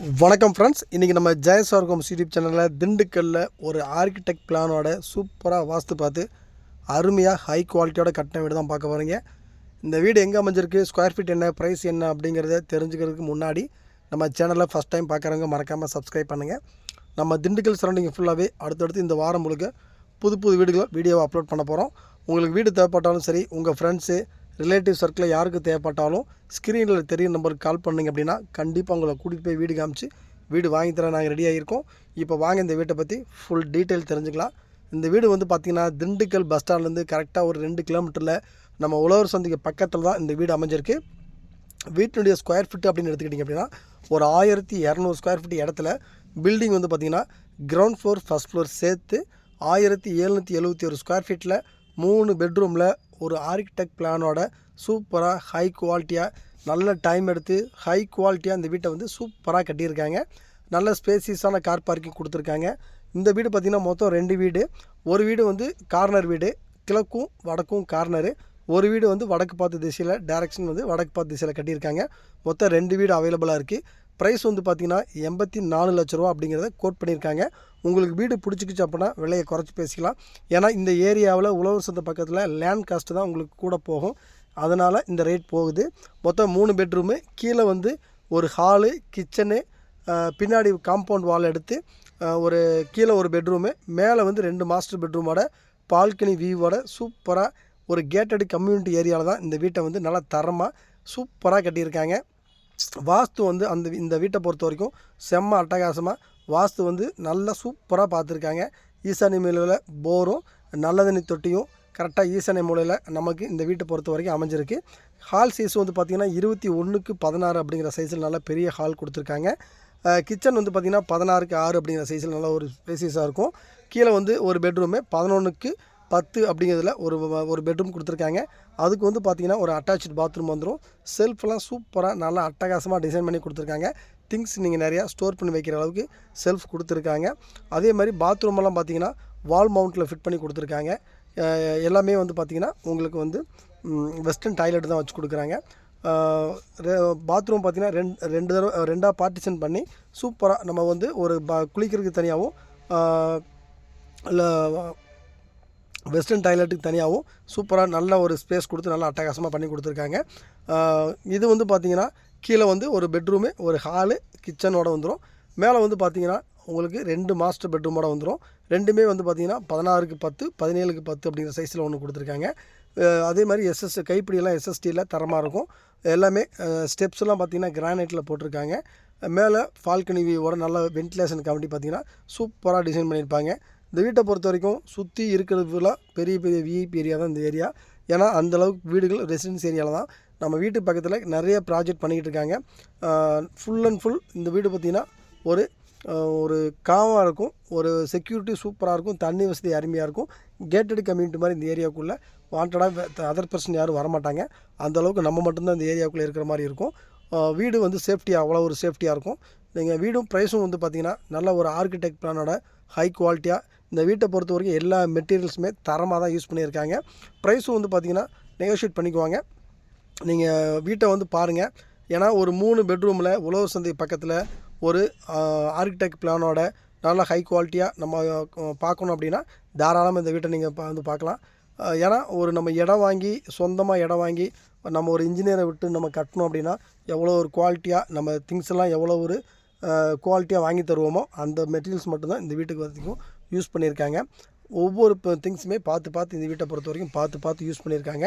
வணக்கம் ஃப்ரெண்ட்ஸ் இன்றைக்கி நம்ம ஜெயஸ்வர்கம் யூடியூப் சேனலில் திண்டுக்கல்லில் ஒரு ஆர்கிடெக்ட் பிளானோட சூப்பராக வாஸ்து பார்த்து அருமையாக ஹை குவாலிட்டியோட கட்டின வீடு தான் பார்க்க போகிறீங்க இந்த வீடு எங்கே அமைஞ்சிருக்கு? ஸ்கொயர் ஃபீட் என்ன? ப்ரைஸ் என்ன? அப்படிங்கிறத தெரிஞ்சுக்கிறதுக்கு முன்னாடி நம்ம சேனலில் ஃபஸ்ட் டைம் பார்க்குறவங்க மறக்காமல் சப்ஸ்கிரைப் பண்ணுங்கள் நம்ம திண்டுக்கல் சரௌண்டிங் ஃபுல்லாகவே அடுத்தடுத்து இந்த வாரம் முழுக்க புது புது வீடுகளை வீடியோவை அப்லோட் பண்ண போகிறோம் உங்களுக்கு வீடு தேவைப்பட்டாலும் சரி உங்கள் ஃப்ரெண்ட்ஸு ரிலேட்டிவ் சர்க்கிளில் யாருக்கு தேவைப்பட்டாலும் ஸ்க்ரீனில் தெரியும் நம்பருக்கு கால் பண்ணிங்க அப்படின்னா கண்டிப்பாக உங்களை கூட்டிகிட்டு போய் வீடு காமிச்சு வீடு வாங்கி தர நாங்கள் ரெடியாக இருக்கோம் இப்போ வாங்க இந்த வீட்டை பற்றி ஃபுல் டீட்டெயில் தெரிஞ்சுக்கலாம். இந்த வீடு வந்து பார்த்திங்கன்னா திண்டுக்கல் பஸ் ஸ்டாண்ட்லேருந்து கரெக்டாக ஒரு ரெண்டு கிலோமீட்டரில் நம்ம உழவர் சந்தைக்கு பக்கத்தில் தான் இந்த வீடு அமைஞ்சிருக்கு. வீட்டினுடைய ஸ்கொயர் ஃபீட் அப்படின்னு எடுத்துக்கிட்டிங்க அப்படின்னா ஒரு ஆயிரத்தி இரநூறு ஸ்கொயர் ஃபீட் இடத்துல பில்டிங் வந்து பார்த்திங்கன்னா கிரவுண்ட் ஃப்ளோர் ஃபஸ்ட் ஃப்ளோர் சேர்த்து ஆயிரத்தி எழுநூற்றி எழுபத்தி ஒரு ஸ்கொயர் ஃபீட்டில் மூணு பெட்ரூமில் ஒரு ஆர்கிடெக்ட் பிளானோட சூப்பராக ஹை குவாலிட்டியாக நல்ல டைம் எடுத்து ஹை குவாலிட்டியாக இந்த வீட்டை வந்து சூப்பராக கட்டியிருக்காங்க. நல்ல ஸ்பேசியஸான கார் பார்க்கிங் கொடுத்துருக்காங்க. இந்த வீடு பார்த்திங்கன்னா மொத்தம் ரெண்டு வீடு. ஒரு வீடு வந்து கார்னர் வீடு. கிழக்கும் வடக்கும் கார்னரு ஒரு வீடு வந்து வடக்கு பார்த்து திசையில் டேரெக்ஷன் வந்து வடக்கு பார்த்து திசையில் கட்டியிருக்காங்க. மொத்தம் ரெண்டு வீடு அவைலபிளாக இருக்குது ப்ரைஸ் வந்து பார்த்திங்கன்னா எண்பத்தி நாலு லட்ச ரூபா அப்படிங்கிறத கோட் பண்ணியிருக்காங்க. உங்களுக்கு வீடு பிடிச்சிக்கிச்சு அப்படின்னா விலையை குறைச்சி பேசிக்கலாம். ஏன்னா இந்த ஏரியாவில் உழவர் சந்தை பக்கத்தில் லேண்ட் காஸ்ட்டு தான் உங்களுக்கு கூட போகும். அதனால் இந்த ரேட் போகுது. மொத்தம் மூணு பெட்ரூமு கீழே வந்து ஒரு ஹாலு கிச்சனு பின்னாடி காம்பவுண்ட் வால் எடுத்து ஒரு கீழே ஒரு பெட்ரூமு மேலே வந்து ரெண்டு மாஸ்டர் பெட்ரூமோட பால்கனி வியூவோட சூப்பராக ஒரு கேட்டட் கம்யூனிட்டி ஏரியாவில் தான் இந்த வீட்டை வந்து நல்லா தரமாக சூப்பராக கட்டியிருக்காங்க. வாஸ்து வந்து அந்த இந்த வீட்டை பொறுத்த வரைக்கும் செம்ம அட்டகாசமாக வாஸ்து வந்து நல்லா சூப்பராக பார்த்துருக்காங்க ஈசானி மூலையில் போரும் நல்ல தண்ணி தொட்டியும் கரெக்டாக ஈசானி மூலையில் நமக்கு இந்த வீட்டை பொறுத்த வரைக்கும் அமைஞ்சிருக்கு. ஹால் சைஸ் வந்து பார்த்திங்கன்னா இருபத்தி ஒன்றுக்கு பதினாறு அப்படிங்கிற சைஸில் நல்லா பெரிய ஹால் கொடுத்துருக்காங்க. கிச்சன் வந்து பார்த்திங்கன்னா பதினாறுக்கு ஆறு அப்படிங்கிற சைஸில் நல்ல ஒரு ஸ்பேசியஸாக இருக்கும். கீழே வந்து ஒரு பெட்ரூமு பதினொன்றுக்கு பத்து அப்படிங்கிறதுல ஒரு ஒரு பெட்ரூம் கொடுத்துருக்காங்க. அதுக்கு வந்து பார்த்திங்கன்னா ஒரு அட்டாச்சு பாத்ரூம் வந்துடும் செல்ஃப்லாம் சூப்பராக நல்லா அட்டகாசமாக டிசைன் பண்ணி கொடுத்துருக்காங்க. திங்ஸ் நீங்கள் நிறையா ஸ்டோர் பண்ணி வைக்கிற அளவுக்கு செல்ஃப் கொடுத்துருக்காங்க. அதே மாதிரி பாத்ரூமெல்லாம் பார்த்தீங்கன்னா வால் மவுண்ட்டில் ஃபிட் பண்ணி கொடுத்துருக்காங்க. எல்லாமே வந்து பார்த்திங்கன்னா உங்களுக்கு வந்து வெஸ்டர்ன் டாய்லெட் தான் வச்சு கொடுக்குறாங்க. பாத்ரூம் பார்த்திங்கன்னா ரெண்டு ரெண்டு தடவை ரெண்டாக பார்ட்டிஷன் பண்ணி சூப்பராக நம்ம வந்து ஒரு ப குளிக்கிறதுக்கு தனியாகவும் இல்லை வெஸ்டர்ன் டாய்லெட்டுக்கு தனியாகவும் சூப்பராக நல்ல ஒரு ஸ்பேஸ் கொடுத்து நல்லா அட்டகாசமாக பண்ணி கொடுத்துருக்காங்க. இது வந்து பார்த்திங்கன்னா கீழே வந்து ஒரு பெட்ரூமு ஒரு ஹாலு கிச்சனோட வந்துடும் மேலே வந்து பார்த்திங்கன்னா உங்களுக்கு ரெண்டு மாஸ்டர் பெட்ரூமோட வந்துடும் ரெண்டுமே வந்து பார்த்திங்கன்னா பதினாறுக்கு பத்து பதினேழுக்கு பத்து அப்படிங்கிற சைஸில் ஒன்று கொடுத்துருக்காங்க. அதே மாதிரி எஸ்எஸ் கைப்பிடியெல்லாம் எஸ்எஸ்டியில் தரமாக இருக்கும். எல்லாமே ஸ்டெப்ஸ்லாம் பார்த்திங்கன்னா கிரானைட்டில் போட்டிருக்காங்க. மேலே ஃபால்கனி வியூவோட நல்ல வென்டிலேஷன் கமிட்டி பார்த்திங்கன்னா சூப்பராக டிசைன் பண்ணியிருப்பாங்க. இந்த வீட்டை பொறுத்த வரைக்கும் சுற்றி இருக்கிறது ஃபுல்லாக பெரிய பெரிய விஐபி ஏரியா தான் இந்த ஏரியா ஏன்னா அந்தளவுக்கு வீடுகள் ரெசிடென்ஸ் ஏரியாவில் தான். நம்ம வீட்டு பக்கத்தில் நிறைய ப்ராஜெக்ட் பண்ணிக்கிட்டு இருக்காங்க. ஃபுல் அண்ட் ஃபுல் இந்த வீடு பார்த்திங்கன்னா ஒரு ஒரு காமாக இருக்கும். ஒரு செக்யூரிட்டி சூப்பராக இருக்கும். தண்ணி வசதி அருமையாக இருக்கும். கேட்டட் கம்யூனிட்டி மாதிரி இந்த ஏரியாவுக்குள்ளே வாண்டடாக அதர் பர்சன் யாரும் வரமாட்டாங்க. அந்தளவுக்கு நம்ம மட்டும்தான் இந்த ஏரியாவுக்குள்ளே இருக்கிற மாதிரி இருக்கும். வீடு வந்து சேஃப்டியாக அவ்வளோ ஒரு சேஃப்டியாக இருக்கும். நீங்கள் வீடும் ப்ரைஸும் வந்து பார்த்திங்கன்னா நல்ல ஒரு ஆர்கிடெக்ட் பிளானோட ஹை குவாலிட்டியாக இந்த வீட்டை பொறுத்த வரைக்கும் எல்லா மெட்டீரியல்ஸுமே தரமாக தான் யூஸ் பண்ணியிருக்காங்க. ப்ரைஸும் வந்து பார்த்திங்கன்னா நெகோஷியேட் பண்ணிக்குவாங்க. நீங்கள் வீட்டை வந்து பாருங்கள் ஏன்னா ஒரு மூணு பெட்ரூமில் உழவர் சந்தை பக்கத்தில் ஒரு ஆர்கிடெக்ட் பிளானோட நல்ல ஹை குவாலிட்டியாக நம்ம பார்க்கணும் அப்படின்னா தாராளமாக இந்த வீட்டை நீங்கள் வந்து பார்க்கலாம். ஏன்னா ஒரு நம்ம இடம் வாங்கி சொந்தமாக இடம் வாங்கி நம்ம ஒரு இன்ஜினியரை விட்டு நம்ம கட்டணும் அப்படின்னா எவ்வளோ ஒரு குவாலிட்டியாக நம்ம திங்ஸ் எல்லாம் எவ்வளோ ஒரு குவாலிட்டியாக வாங்கி தருவோமோ அந்த மெட்டீரியல்ஸ் மட்டும்தான் இந்த வீட்டுக்கு வரைக்கும் யூஸ் பண்ணியிருக்காங்க. ஒவ்வொரு திங்ஸுமே பார்த்து பார்த்து இந்த வீட்டை பொறுத்த வரைக்கும் பார்த்து பார்த்து யூஸ் பண்ணியிருக்காங்க.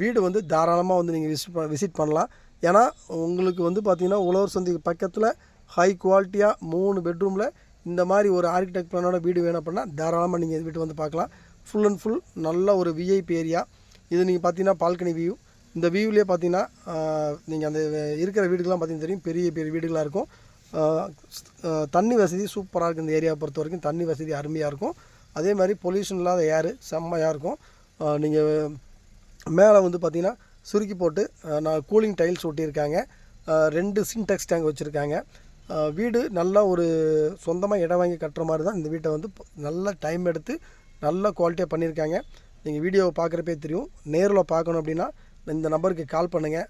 வீடு வந்து தாராளமாக வந்து நீங்கள் விசிட் விசிட் பண்ணலாம். ஏன்னா உங்களுக்கு வந்து பார்த்திங்கன்னா உழவர் சந்தைக்கு பக்கத்தில் ஹை குவாலிட்டியாக மூணு பெட்ரூமில் இந்த மாதிரி ஒரு ஆர்கிடெக்ட் பிளானோட வீடு வேணும் அப்படின்னா தாராளமாக நீங்கள் இந்த வீட்டு வந்து பார்க்கலாம். ஃபுல் அண்ட் ஃபுல் நல்ல ஒரு விஐபி ஏரியா இது நீங்கள் பார்த்தீங்கன்னா பால்கனி வியூ இந்த வியூவிலே பார்த்தீங்கன்னா நீங்கள் அந்த இருக்கிற வீடுகள்லாம் பார்த்தீங்கன்னா தெரியும். பெரிய பெரிய வீடுகளாக இருக்கும். தண்ணி வசதி சூப்பராக இருக்குது இந்த ஏரியாவை பொறுத்த வரைக்கும். தண்ணி வசதி அருமையாக இருக்கும். அதே மாதிரி பொல்யூஷன் இல்லாத ஏர் செம்மையாக இருக்கும். நீங்கள் மேலே வந்து பார்த்திங்கன்னா சுருக்கி போட்டு நான் கூலிங் டைல்ஸ் ஒட்டியிருக்காங்க. ரெண்டு சின்டெக்ஸ் டேங்க் வச்சுருக்காங்க. வீடு நல்லா ஒரு சொந்தமாக இடம் வாங்கி கட்டுற மாதிரி தான் இந்த வீட்டை வந்து நல்ல டைம் எடுத்து நல்ல குவாலிட்டியாக பண்ணியிருக்காங்க. நீங்கள் வீடியோவை பார்க்குறப்பே தெரியும். நேரில் பார்க்கணும் அப்படின்னா இந்த நம்பருக்கு கால் பண்ணுங்கள்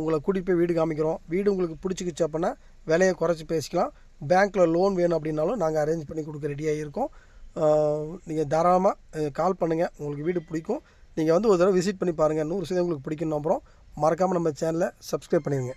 உங்களை கூட்டிகிட்டு போய் வீடு காமிக்கிறோம். வீடு உங்களுக்கு பிடிச்சிக்கிச்சு அப்படின்னா விலையை குறைச்சி பேசிக்கலாம். பேங்க்கில் லோன் வேணும் அப்படின்னாலும் நாங்கள் அரேஞ்ச் பண்ணி கொடுக்க ரெடியாக இருக்கோம். நீங்கள் தாராளமாக கால் பண்ணுங்கள் உங்களுக்கு வீடு பிடிக்கும். நீங்கள் வந்து ஒரு தடவை விசிட் பண்ணி பாருங்கள் நூறு சதவீதம் உங்களுக்கு பிடிக்கும் நம்புகிறோம் மறக்காமல் நம்ம சேனலை சப்ஸ்கிரைப் பண்ணிடுங்க.